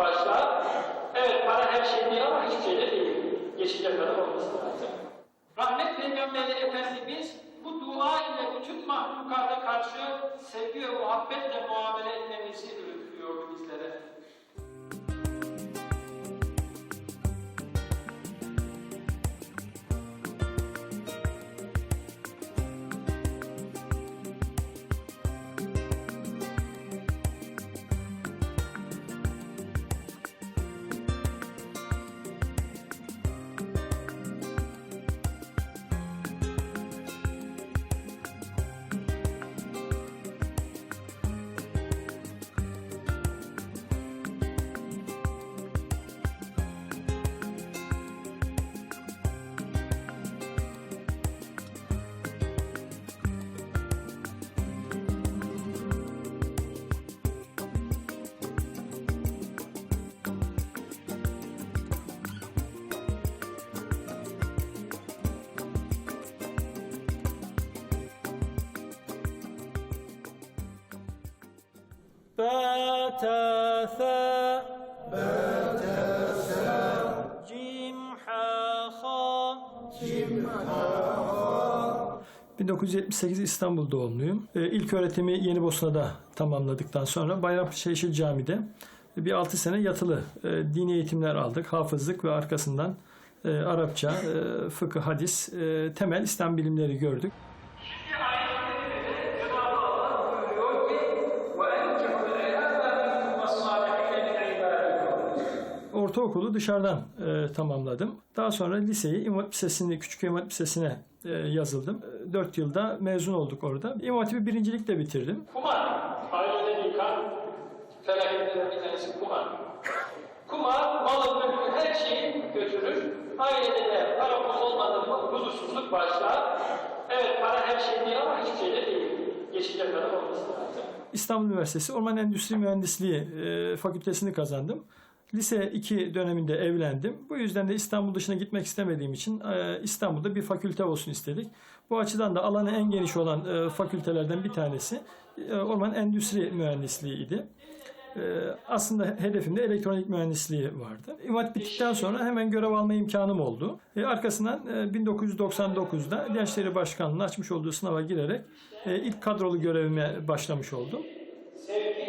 başlar. Evet para her şey değil ama hiçbir şey de değil. Geçecek kadar olması lazım. Rahmet Peygamberi Efendimiz bu dua ile bütün mahlukata karşı sevgi ve muhabbetle muamele etmemizi öğütlüyordu bizlere. بات ثاء بات ثاء جيم حا خا 1978 İstanbul doğumluyum. Ee, İlk öğretimi Yeni Bosna'da tamamladıktan sonra Bayrampaşa Yeşil Cami'de bir 6 sene yatılı e, dini eğitimler aldık. Hafızlık ve arkasından e, Arapça, e, fıkıh, hadis, e, temel İslam bilimleri gördük. Ortaokulu dışarıdan e, tamamladım. Daha sonra liseyi İmam Hatip Lisesi'ne, Küçük İmam Hatip Lisesi'ne e, yazıldım. 4 yılda mezun olduk orada. İmam Hatip'i birincilikle bitirdim. Kumar, ailede yıkan felaketlerden bir tanesi kumar. Kumar, malı, mülkü, her şeyi götürür. Ailede de para pul olmadı mı huzursuzluk başlar. Evet para her şey değil ama hiçbir şey de değil. Geçecek kadar olması lazım. İstanbul Üniversitesi Orman Endüstri Mühendisliği e, fakültesini kazandım. Lise 2 döneminde evlendim. Bu yüzden de İstanbul dışına gitmek istemediğim için e, İstanbul'da bir fakülte olsun istedik. Bu açıdan da alanı en geniş olan e, fakültelerden bir tanesi e, Orman Endüstri Mühendisliği idi. Aslında hedefimde elektronik mühendisliği vardı. İmat bittikten sonra hemen görev alma imkanım oldu. Arkasından e, 1999'da Gençleri Başkanlığı'nın açmış olduğu sınava girerek ilk kadrolu görevime başlamış oldum. Sevgi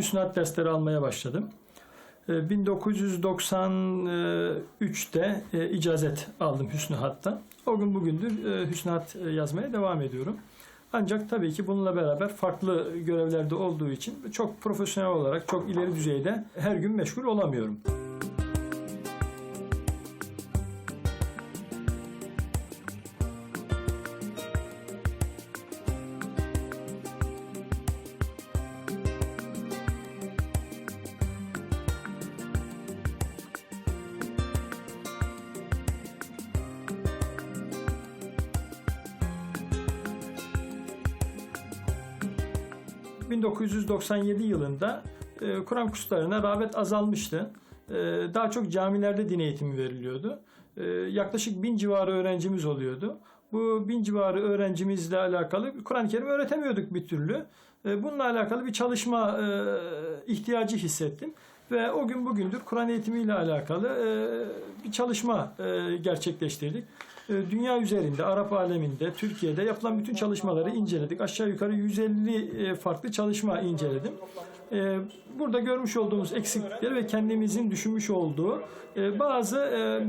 Hüsnat dersleri almaya başladım. E, 1993'te e, icazet aldım Hüsnü Hat'tan. O gün bugündür e, Hüsnü Hat e, yazmaya devam ediyorum. Ancak tabii ki bununla beraber farklı görevlerde olduğu için çok profesyonel olarak çok ileri düzeyde her gün meşgul olamıyorum. ...1997 yılında e, Kur'an kurslarına rağbet azalmıştı. E, daha çok camilerde din eğitimi veriliyordu. E, yaklaşık bin civarı öğrencimiz oluyordu. Bu bin civarı öğrencimizle alakalı Kur'an-ı Kerim öğretemiyorduk bir türlü. E, bununla alakalı bir çalışma e, ihtiyacı hissettim. Ve o gün bugündür Kur'an eğitimiyle alakalı e, bir çalışma e, gerçekleştirdik. E, Dünya üzerinde, Arap aleminde, Türkiye'de yapılan bütün çalışmaları inceledik. Aşağı yukarı 150 e, farklı çalışma inceledim. E, Burada görmüş olduğumuz eksiklikleri ve kendimizin düşünmüş olduğu e, bazı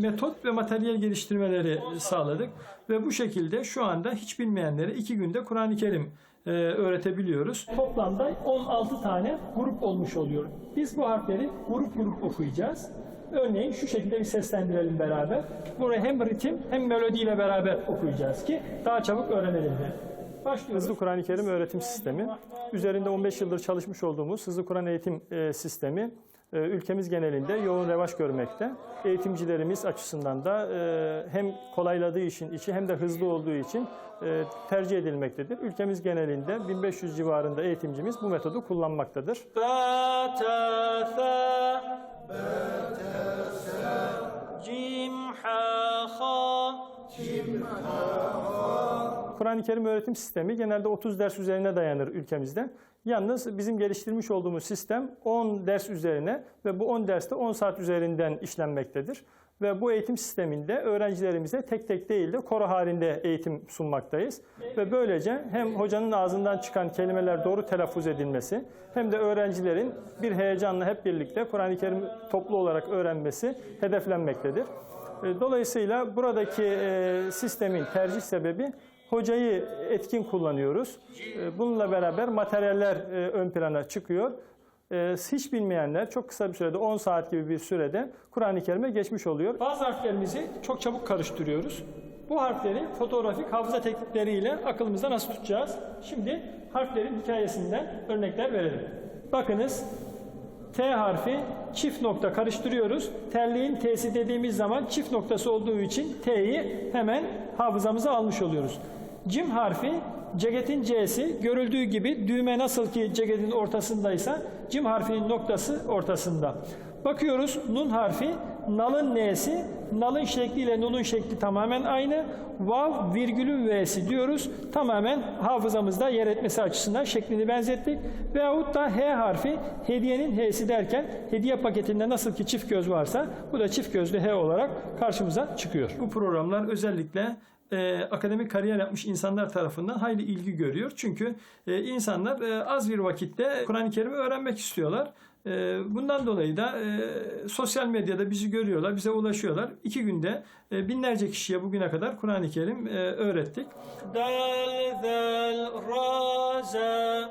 metot ve materyal geliştirmeleri sağladık. Ve bu şekilde şu anda hiç bilmeyenlere iki günde Kur'an-ı Kerim öğretebiliyoruz. Toplamda 16 tane grup olmuş oluyor. Biz bu harfleri grup grup okuyacağız. Örneğin şu şekilde bir seslendirelim beraber. Burayı hem ritim hem melodiyle beraber okuyacağız ki daha çabuk öğrenelim diye. Başlıyoruz. Hızlı Kur'an-ı Kerim öğretim sistemi. Üzerinde 15 yıldır çalışmış olduğumuz Hızlı Kur'an eğitim e, sistemi e, ülkemiz genelinde yoğun revaç görmekte. Eğitimcilerimiz açısından da e, hem kolayladığı için içi hem de hızlı olduğu için tercih edilmektedir. Ülkemiz genelinde 1500 civarında eğitimcimiz bu metodu kullanmaktadır. Ba Kur'an-ı Kerim öğretim sistemi genelde 30 ders üzerine dayanır ülkemizde. Yalnız bizim geliştirmiş olduğumuz sistem 10 ders üzerine ve bu 10 derste 10 saat üzerinden işlenmektedir. Ve bu eğitim sisteminde öğrencilerimize tek tek değil de koro halinde eğitim sunmaktayız. Ve böylece hem hocanın ağzından çıkan kelimeler doğru telaffuz edilmesi hem de öğrencilerin bir heyecanla hep birlikte Kur'an-ı Kerim toplu olarak öğrenmesi hedeflenmektedir. E, Dolayısıyla buradaki e, sistemin tercih sebebi hocayı etkin kullanıyoruz. E, Bununla beraber materyaller ön plana çıkıyor. Hiç bilmeyenler çok kısa bir sürede 10 saat gibi bir sürede Kur'an-ı Kerim'e geçmiş oluyor. Bazı harflerimizi çok çabuk karıştırıyoruz. Bu harfleri fotoğrafik hafıza teknikleriyle aklımızda nasıl tutacağız? Şimdi harflerin hikayesinden örnekler verelim. Bakınız T harfi çift nokta karıştırıyoruz. Terliğin T'si dediğimiz zaman çift noktası olduğu için T'yi hemen hafızamıza almış oluyoruz. Cim harfi ceketin C'si görüldüğü gibi düğme nasıl ki ceketin ortasındaysa cim harfinin noktası ortasında. Bakıyoruz nun harfi nalın n'si, nalın şekliyle nunun şekli tamamen aynı. Vav virgülün v'si diyoruz. Tamamen hafızamızda yer etmesi açısından şeklini benzettik. Veyahut da h harfi hediyenin h'si derken hediye paketinde nasıl ki çift göz varsa bu da çift gözlü h olarak karşımıza çıkıyor. Bu programlar özellikle e, akademik kariyer yapmış insanlar tarafından hayli ilgi görüyor. Çünkü e, insanlar e, az bir vakitte Kur'an-ı Kerim'i öğrenmek istiyorlar. E, bundan dolayı da e, sosyal medyada bizi görüyorlar, bize ulaşıyorlar. İki günde e, binlerce kişiye bugüne kadar Kur'an-ı Kerim e, öğrettik. Dal, zel, ra, ze.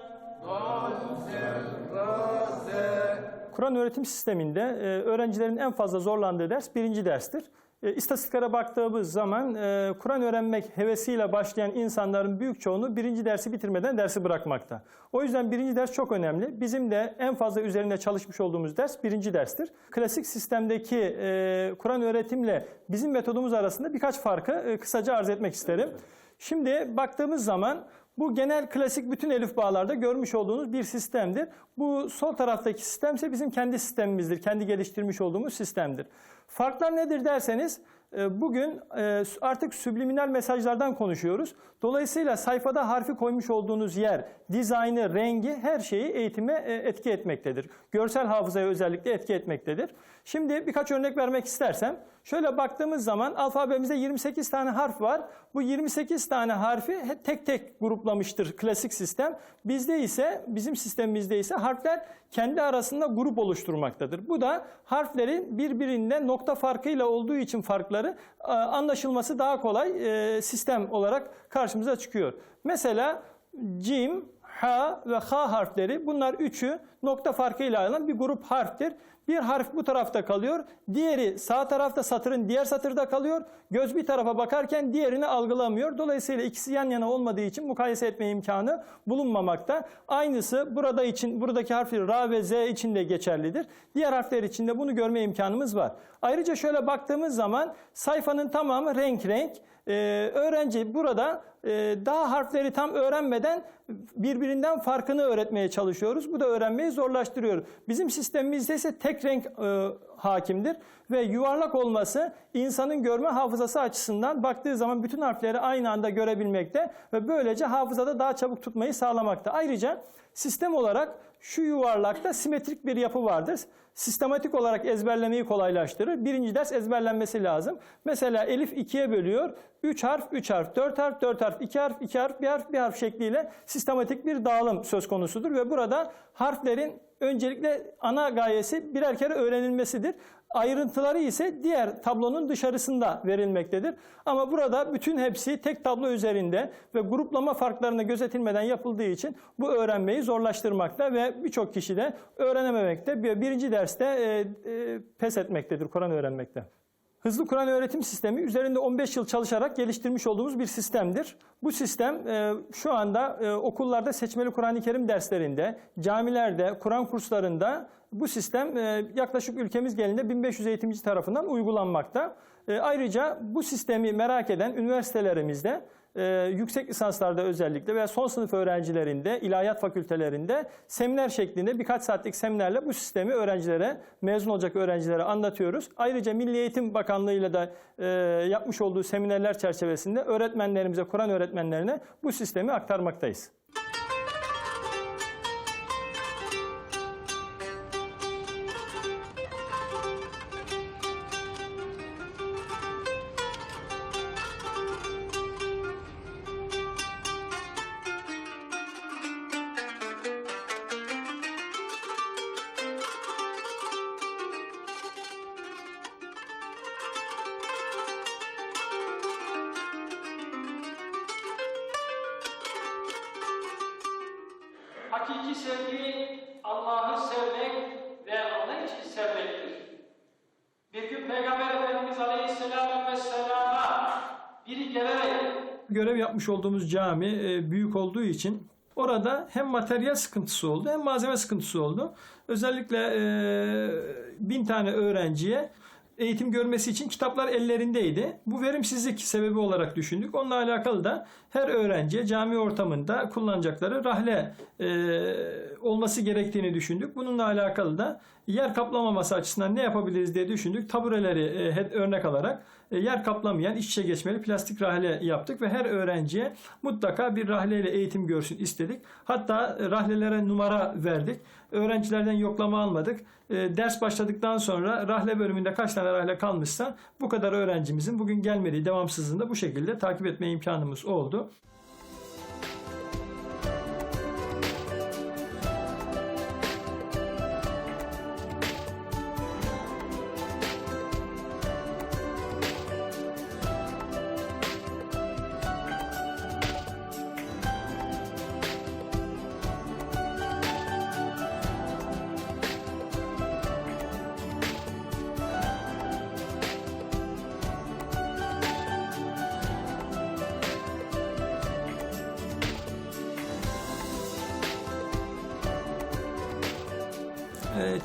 Kur'an öğretim sisteminde öğrencilerin en fazla zorlandığı ders birinci derstir. E, İstatistiklere baktığımız zaman e, Kur'an öğrenmek hevesiyle başlayan insanların büyük çoğunluğu birinci dersi bitirmeden dersi bırakmakta. O yüzden birinci ders çok önemli. Bizim de en fazla üzerinde çalışmış olduğumuz ders birinci derstir. Klasik sistemdeki e, Kur'an öğretimle bizim metodumuz arasında birkaç farkı e, kısaca arz etmek isterim. Şimdi baktığımız zaman bu genel klasik bütün elif bağlarda görmüş olduğunuz bir sistemdir. Bu sol taraftaki sistem ise bizim kendi sistemimizdir. Kendi geliştirmiş olduğumuz sistemdir. Farklar nedir derseniz e, bugün e, artık subliminal mesajlardan konuşuyoruz. Dolayısıyla sayfada harfi koymuş olduğunuz yer, dizaynı, rengi her şeyi eğitime e, etki etmektedir. Görsel hafızaya özellikle etki etmektedir. Şimdi birkaç örnek vermek istersem şöyle baktığımız zaman alfabemizde 28 tane harf var. Bu 28 tane harfi tek tek gruplamıştır klasik sistem. Bizde ise bizim sistemimizde ise harfler kendi arasında grup oluşturmaktadır. Bu da harflerin birbirinden nokta farkıyla olduğu için farkları anlaşılması daha kolay e, sistem olarak karşımıza çıkıyor. Mesela cim, ha ve ha harfleri bunlar üçü nokta farkıyla ayrılan bir grup harftir. Bir harf bu tarafta kalıyor, diğeri sağ tarafta satırın diğer satırda kalıyor. Göz bir tarafa bakarken diğerini algılamıyor. Dolayısıyla ikisi yan yana olmadığı için mukayese etme imkanı bulunmamakta. Aynısı burada için buradaki harfler ra ve z için de geçerlidir. Diğer harfler için de bunu görme imkanımız var. Ayrıca şöyle baktığımız zaman sayfanın tamamı renk renk. Ee, öğrenci burada e, daha harfleri tam öğrenmeden birbirinden farkını öğretmeye çalışıyoruz. Bu da öğrenmeyi zorlaştırıyor. Bizim sistemimizde ise tek renk e, hakimdir ve yuvarlak olması insanın görme hafızası açısından baktığı zaman bütün harfleri aynı anda görebilmekte ve böylece hafızada daha çabuk tutmayı sağlamakta. Ayrıca sistem olarak şu yuvarlakta simetrik bir yapı vardır. Sistematik olarak ezberlemeyi kolaylaştırır. Birinci ders ezberlenmesi lazım. Mesela elif ikiye bölüyor. 3 harf, 3 harf, 4 harf, 4 harf, 2 harf, 2 harf, 1 harf, 1 harf şekliyle sistematik bir dağılım söz konusudur. Ve burada harflerin öncelikle ana gayesi birer kere öğrenilmesidir. Ayrıntıları ise diğer tablonun dışarısında verilmektedir. Ama burada bütün hepsi tek tablo üzerinde ve gruplama farklarına gözetilmeden yapıldığı için bu öğrenmeyi zorlaştırmakta ve birçok kişi de öğrenememekte. Bir- Birinci derste e, e, pes etmektedir Kur'an öğrenmekte. Hızlı Kur'an öğretim sistemi üzerinde 15 yıl çalışarak geliştirmiş olduğumuz bir sistemdir. Bu sistem e, şu anda e, okullarda seçmeli Kur'an-ı Kerim derslerinde, camilerde, Kur'an kurslarında bu sistem e, yaklaşık ülkemiz genelinde 1500 eğitimci tarafından uygulanmakta. E, ayrıca bu sistemi merak eden üniversitelerimizde e, yüksek lisanslarda özellikle veya son sınıf öğrencilerinde, ilahiyat fakültelerinde seminer şeklinde birkaç saatlik seminerle bu sistemi öğrencilere, mezun olacak öğrencilere anlatıyoruz. Ayrıca Milli Eğitim Bakanlığı ile de yapmış olduğu seminerler çerçevesinde öğretmenlerimize, Kur'an öğretmenlerine bu sistemi aktarmaktayız. Hakiki sevgi Allah'ı sevmek ve Allah için sevmektir. Bir gün Peygamber Efendimiz Aleyhisselatü Vesselam'a biri gelerek görev yapmış olduğumuz cami e, büyük olduğu için orada hem materyal sıkıntısı oldu hem malzeme sıkıntısı oldu. Özellikle e, bin tane öğrenciye eğitim görmesi için kitaplar ellerindeydi. Bu verimsizlik sebebi olarak düşündük. Onunla alakalı da her öğrenciye cami ortamında kullanacakları rahle e, olması gerektiğini düşündük. Bununla alakalı da yer kaplamaması açısından ne yapabiliriz diye düşündük. Tabureleri e, örnek alarak yer kaplamayan iç içe geçmeli plastik rahle yaptık ve her öğrenciye mutlaka bir rahleyle eğitim görsün istedik. Hatta e, rahlelere numara verdik. Öğrencilerden yoklama almadık. E, Ders başladıktan sonra rahle bölümünde kaç tane rahle kalmışsa bu kadar öğrencimizin bugün gelmediği devamsızlığında bu şekilde takip etme imkanımız oldu.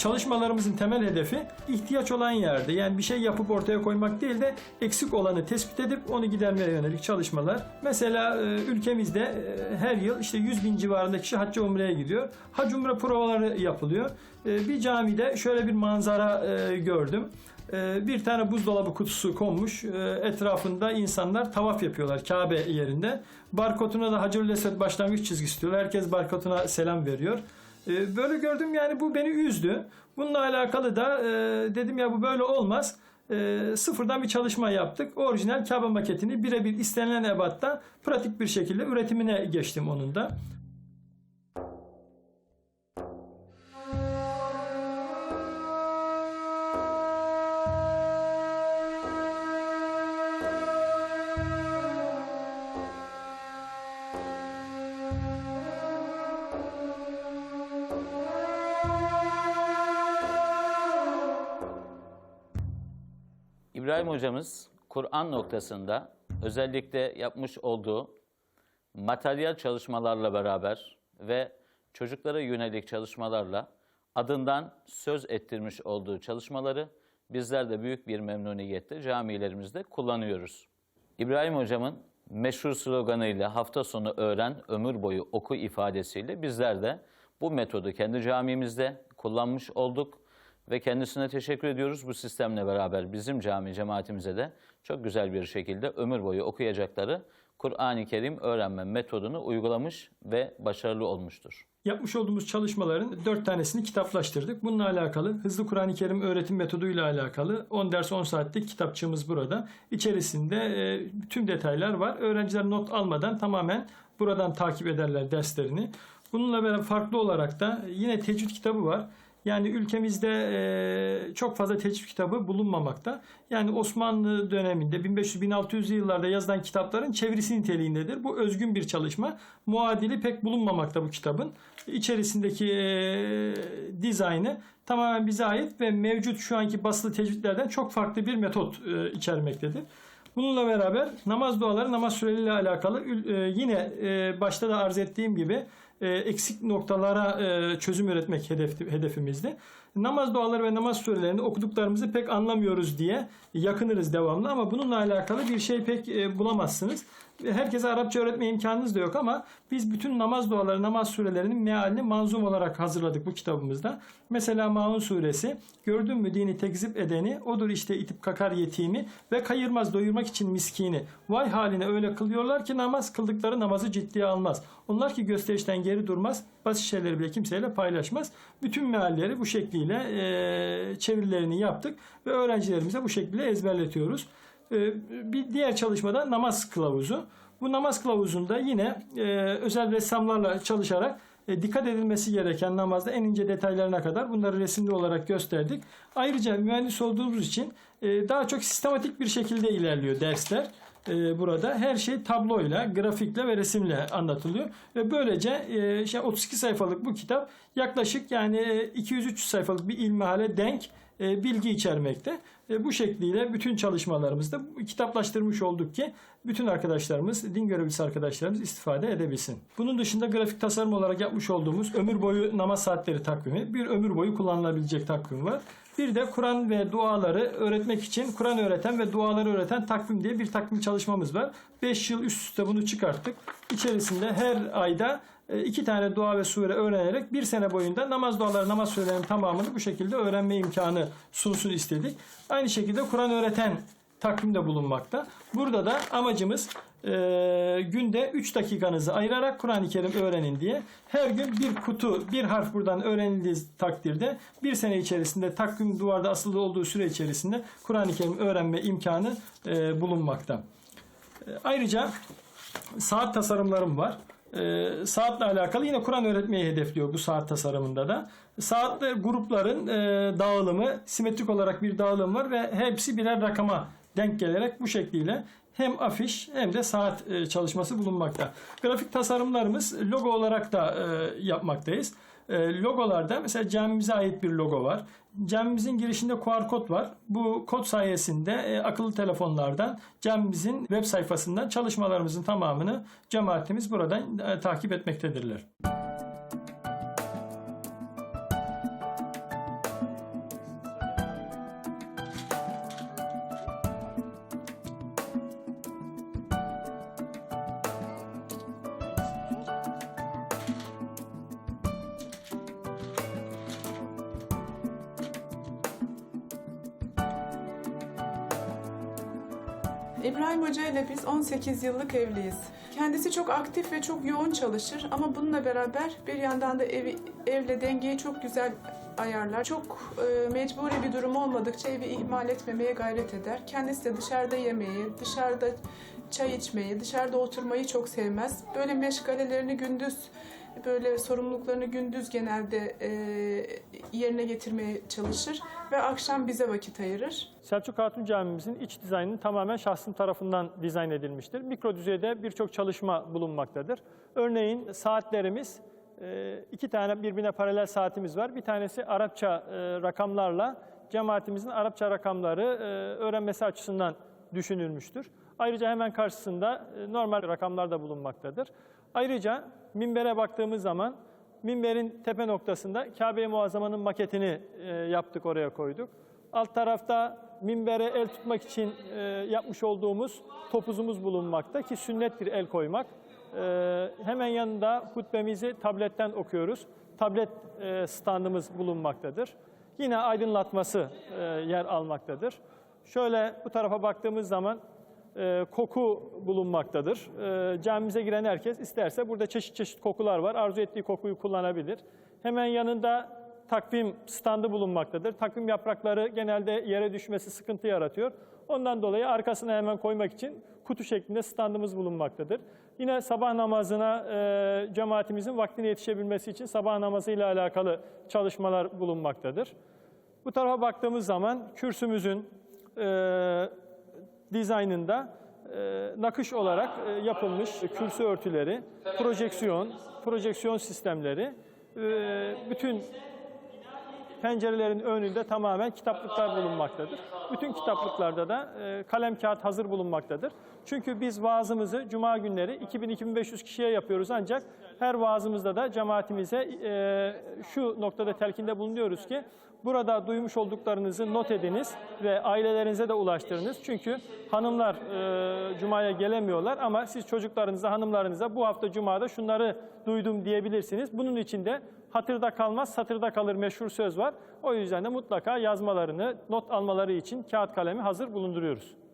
Çalışmalarımızın temel hedefi ihtiyaç olan yerde yani bir şey yapıp ortaya koymak değil de eksik olanı tespit edip onu gidermeye yönelik çalışmalar. Mesela e, ülkemizde e, her yıl işte 100 bin civarında kişi hacca umreye gidiyor. Hac umre provaları yapılıyor. E, Bir camide şöyle bir manzara gördüm. Bir tane buzdolabı kutusu konmuş. Etrafında insanlar tavaf yapıyorlar Kabe yerinde. Barkoduna da Hacerül Esved başlangıç çizgisi diyorlar. Herkes barkoduna selam veriyor. E, Böyle gördüm yani bu beni üzdü. Bununla alakalı da e, dedim ya bu böyle olmaz. E, sıfırdan bir çalışma yaptık. Orijinal Kabe maketini birebir istenilen ebatta pratik bir şekilde üretimine geçtim onun da. İbrahim hocamız Kur'an noktasında özellikle yapmış olduğu materyal çalışmalarla beraber ve çocuklara yönelik çalışmalarla adından söz ettirmiş olduğu çalışmaları bizler de büyük bir memnuniyetle camilerimizde kullanıyoruz. İbrahim hocamın meşhur sloganıyla hafta sonu öğren, ömür boyu oku ifadesiyle bizler de bu metodu kendi camimizde kullanmış olduk ve kendisine teşekkür ediyoruz. Bu sistemle beraber bizim cami cemaatimize de çok güzel bir şekilde ömür boyu okuyacakları Kur'an-ı Kerim öğrenme metodunu uygulamış ve başarılı olmuştur. Yapmış olduğumuz çalışmaların 4 tanesini kitaplaştırdık. Bununla alakalı hızlı Kur'an-ı Kerim öğretim metoduyla alakalı 10 ders 10 saatlik kitapçığımız burada. İçerisinde e, tüm detaylar var. Öğrenciler not almadan tamamen buradan takip ederler derslerini. Bununla beraber farklı olarak da yine tecvid kitabı var. Yani ülkemizde e, çok fazla tecvid kitabı bulunmamakta. Yani Osmanlı döneminde 1500-1600'lü yıllarda yazılan kitapların çevirisi niteliğindedir. Bu özgün bir çalışma. Muadili pek bulunmamakta bu kitabın. İçerisindeki e, dizaynı tamamen bize ait ve mevcut şu anki basılı tecvidlerden çok farklı bir metot e, içermektedir. Bununla beraber namaz duaları, namaz süreleriyle alakalı yine başta da arz ettiğim gibi e, eksik noktalara e, çözüm üretmek hedef, hedefimizdi. Namaz duaları ve namaz surelerini okuduklarımızı pek anlamıyoruz diye yakınırız devamlı ama bununla alakalı bir şey pek e, bulamazsınız. Herkese Arapça öğretme imkanınız da yok ama biz bütün namaz duaları, namaz surelerinin mealini manzum olarak hazırladık bu kitabımızda. Mesela Maun suresi, gördün mü dini tekzip edeni, odur işte itip kakar yetimi ve kayırmaz doyurmak için miskini. Vay haline öyle kılıyorlar ki namaz kıldıkları namazı ciddiye almaz. Onlar ki gösterişten geri durmaz, basit şeyleri bile kimseyle paylaşmaz. Bütün mealleri bu şekliyle e, çevirilerini yaptık ve öğrencilerimize bu şekilde ezberletiyoruz. E, bir diğer çalışmada namaz kılavuzu. Bu namaz kılavuzunda yine e, özel ressamlarla çalışarak e, dikkat edilmesi gereken namazda en ince detaylarına kadar bunları resimli olarak gösterdik. Ayrıca mühendis olduğumuz için e, daha çok sistematik bir şekilde ilerliyor dersler. E, burada her şey tabloyla, grafikle ve resimle anlatılıyor. Ve böylece e, işte 32 sayfalık bu kitap yaklaşık yani e, 200-300 sayfalık bir ilmihale denk e, bilgi içermekte. E, bu şekliyle bütün çalışmalarımızda kitaplaştırmış olduk ki bütün arkadaşlarımız, din görevlisi arkadaşlarımız istifade edebilsin. Bunun dışında grafik tasarım olarak yapmış olduğumuz ömür boyu namaz saatleri takvimi, bir ömür boyu kullanılabilecek takvim var. Bir de Kur'an ve duaları öğretmek için Kur'an öğreten ve duaları öğreten takvim diye bir takvim çalışmamız var. 5 yıl üst üste bunu çıkarttık. İçerisinde her ayda iki tane dua ve sure öğrenerek bir sene boyunca namaz duaları, namaz surelerinin tamamını bu şekilde öğrenme imkanı sunsun istedik. Aynı şekilde Kur'an öğreten takvimde bulunmakta. Burada da amacımız e, günde 3 dakikanızı ayırarak Kur'an-ı Kerim öğrenin diye. Her gün bir kutu, bir harf buradan öğrenildiği takdirde bir sene içerisinde takvim duvarda asılı olduğu süre içerisinde Kur'an-ı Kerim öğrenme imkanı e, bulunmakta. E, ayrıca saat tasarımlarım var. Ee, saatle alakalı yine Kur'an öğretmeyi hedefliyor bu saat tasarımında da. Saatler grupların e, dağılımı simetrik olarak bir dağılım var ve hepsi birer rakama denk gelerek bu şekliyle hem afiş hem de saat e, çalışması bulunmakta. Grafik tasarımlarımız logo olarak da e, yapmaktayız. E, logolarda mesela camimize ait bir logo var. Camimizin girişinde QR kod var. Bu kod sayesinde e, akıllı telefonlardan camimizin web sayfasından çalışmalarımızın tamamını cemaatimiz buradan e, takip etmektedirler. İbrahim Hoca ile biz 18 yıllık evliyiz. Kendisi çok aktif ve çok yoğun çalışır ama bununla beraber bir yandan da evi, evle dengeyi çok güzel ayarlar. Çok e, mecburi bir durum olmadıkça evi ihmal etmemeye gayret eder. Kendisi de dışarıda yemeği, dışarıda çay içmeyi, dışarıda oturmayı çok sevmez. Böyle meşgalelerini gündüz böyle sorumluluklarını gündüz genelde e, yerine getirmeye çalışır ve akşam bize vakit ayırır. Selçuk Hatun Camimizin iç dizaynı tamamen şahsım tarafından dizayn edilmiştir. Mikro düzeyde birçok çalışma bulunmaktadır. Örneğin saatlerimiz, e, iki tane birbirine paralel saatimiz var. Bir tanesi Arapça e, rakamlarla cemaatimizin Arapça rakamları e, öğrenmesi açısından düşünülmüştür. Ayrıca hemen karşısında normal rakamlar da bulunmaktadır. Ayrıca minbere baktığımız zaman minberin tepe noktasında Kabe-i Muazzama'nın maketini e, yaptık oraya koyduk. Alt tarafta minbere el tutmak için e, yapmış olduğumuz topuzumuz bulunmakta ki sünnettir el koymak. E, hemen yanında hutbemizi tabletten okuyoruz. Tablet e, standımız bulunmaktadır. Yine aydınlatması e, yer almaktadır. Şöyle bu tarafa baktığımız zaman e, koku bulunmaktadır. E, camimize giren herkes isterse burada çeşit çeşit kokular var. Arzu ettiği kokuyu kullanabilir. Hemen yanında takvim standı bulunmaktadır. Takvim yaprakları genelde yere düşmesi sıkıntı yaratıyor. Ondan dolayı arkasına hemen koymak için kutu şeklinde standımız bulunmaktadır. Yine sabah namazına e, cemaatimizin vaktine yetişebilmesi için sabah namazıyla alakalı çalışmalar bulunmaktadır. Bu tarafa baktığımız zaman kürsümüzün e, dizaynında e, nakış olarak e, yapılmış kürsü örtüleri, projeksiyon, projeksiyon sistemleri, e, bütün pencerelerin önünde tamamen kitaplıklar bulunmaktadır. Bütün kitaplıklarda da e, kalem kağıt hazır bulunmaktadır. Çünkü biz vaazımızı cuma günleri 2000-2500 kişiye yapıyoruz ancak her vaazımızda da cemaatimize e, şu noktada telkinde bulunuyoruz ki burada duymuş olduklarınızı not ediniz ve ailelerinize de ulaştırınız. Çünkü hanımlar e, cumaya gelemiyorlar ama siz çocuklarınıza, hanımlarınıza bu hafta cumada şunları duydum diyebilirsiniz. Bunun için de hatırda kalmaz, satırda kalır meşhur söz var. O yüzden de mutlaka yazmalarını, not almaları için kağıt kalemi hazır bulunduruyoruz.